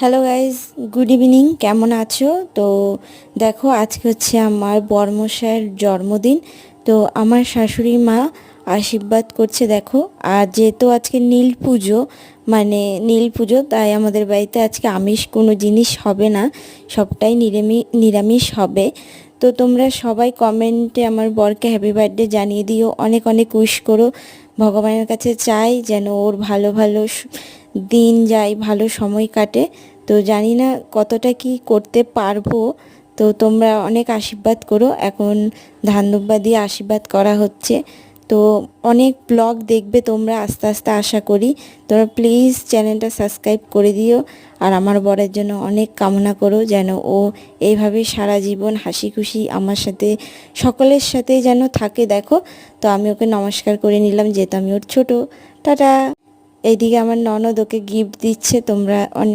Hello guys good evening কেমন আছো? তো দেখো, আজকে হচ্ছে আমার বর্মশায়ের জন্মদিন। তো আমার শাশুড়ি মা আশীর্বাদ করছে, দেখো। আর যেহেতু আজকে নীল পুজো মানে নীল পুজো, তাই আমাদের বাড়িতে আজকে আমিষ কোনো জিনিস হবে না। সবটাই নিরামি, নিরামিষ হবে। তো তোমরা সবাই কমেন্টে আমার বরকে হ্যাপি বার্থডে জানিয়ে দিও। অনেক অনেক উইশ করো। ভগবানের কাছে চাই যেন ওর ভালো ভালো দিন যায়, ভালো সময় কাটে। তো জানি না কতটা কি করতে পারব। তো তোমরা অনেক আশীর্বাদ করো। এখন ধান দিয়ে আশীর্বাদ করা হচ্ছে। তো অনেক ব্লগ দেখবে তোমরা আস্তে আস্তে আশা করি। তোমরা প্লিজ চ্যানেলটা সাবস্ক্রাইব করে দিও। আর আমার বরের জন্য অনেক কামনা করো যেন ও এইভাবে সারা জীবন হাসি খুশি আমার সাথে, সকলের সাথে যেন থাকে। দেখো, তো আমি ওকে নমস্কার করে নিলাম, যেহেতু আমি ওর ছোটো। টাটা! এইদিকে আমার ননদ ওকে গিফট দিচ্ছে তোমরা অনেক